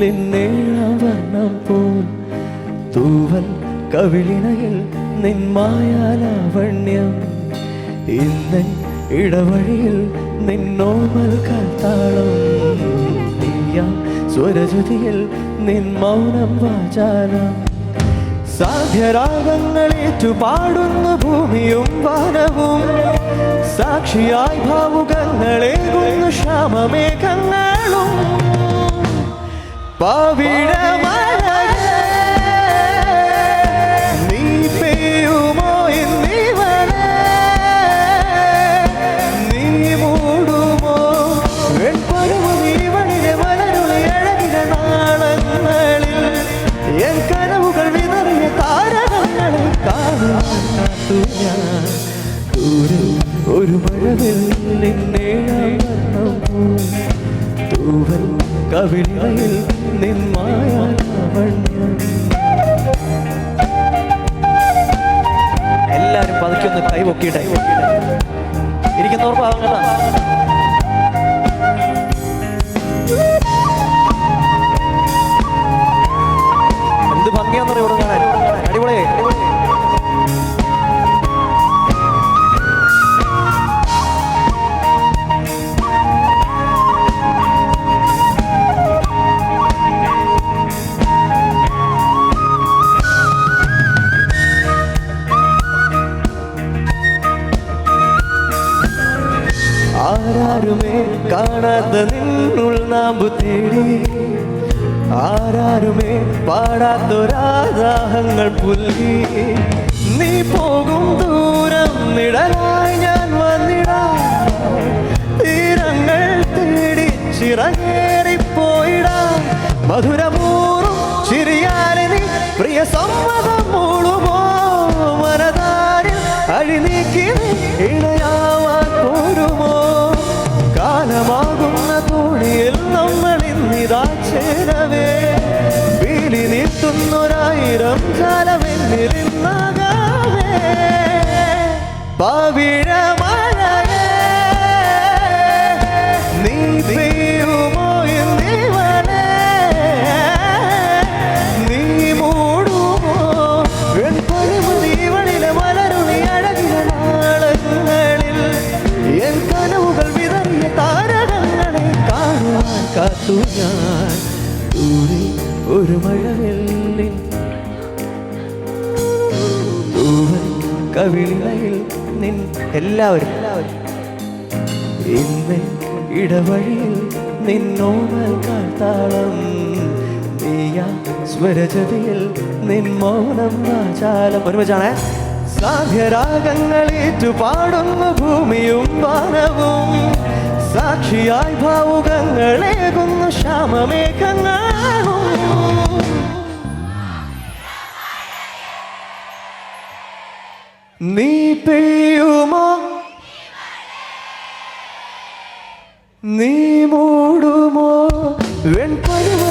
നിന്നേഴാം വർണം പോൽ. തൂവൽ കവിളിണയിൽ നിന്മായാലാവണ്യം ഇന്നൻ ഇടവഴിയിൽ നിന്നോമൽ കാത്താളം സ്വരജുതിയിൽ നിൻ മൗനം വാചാലം. സാധ്യരാഗങ്ങളേറ്റു ഭൂമിയും വാനവും. സാക്ഷിയായി ഭാവുകങ്ങളേകുന്നു ശ്യാമമേഘങ്ങളും പവിഴമഴകേ, നീ പെയ്യുമോ? നീ മൂടുമോ വെൺപരമു നീവളിലെ മലരുളി അഴകിയ നാളങ്ങളിൽ എൻ കനവുകൾ വിതറിയ താരകങ്ങളെ കാണാൻ കാത്തു ഞാൻ ദൂരെ ഒരു മഴവിൽ നിന്നേഴാം തൂവൽ കവിളിൽ കൈ പൊക്കിയിട്ടെ ഇരിക്കുന്നവർ പാവം ആരാരുമേ കാണാത്ത നിന്നുൾ നാമ്പു തേടി ആരാരുമേ പാടാത്തൊരാദാഹങ്ങൾ പുല്ലി നീ പോകും ദൂരം നിടലായി ഞാൻ വന്നിടാം. തീരങ്ങൾ തേടി ചിറങ്ങേറിപ്പോയിടാം. മധുരമൂറും ചിരിയാലെ നീ പ്രിയ സമ്മതം മൂളുമോ? മനതാരിൽ അഴിനീക്കി നീ ചേരവേ വീലി നീട്ടുന്നൊരായിരം കാലമെന്നിരുന്നാകാവേ പവിഴമഴകേ നീ നീ എൻ കനവുകൾ വിതറിയ താരകങ്ങളെ കാണുവാൻ കാത്തു ഞാൻ. ദൂരെ ഒരു മഴവെള്ളിൻ തൂവൽ കവിളയിൽ നിൻ എല്ലാവരും. ഇന്ന് ഇടവഴിയിൽ നിന്നോമൽ കാത്താളം നീയ സ്വരജതിയിൽ നിൻ മൗനം വാചാലം ഒരുമിച്ചാണേ. സാധ്യരാഗങ്ങളേറ്റു പാടുന്ന ഭൂമിയും വാനവും. സാക്ഷിയായി ഭാവുകങ്ങളേകുന്നു ശ്യാമമേഘങ്ങളാകും നീ പെയ്യുമോ? നീ മൂടുമോ? വെൺപരുവ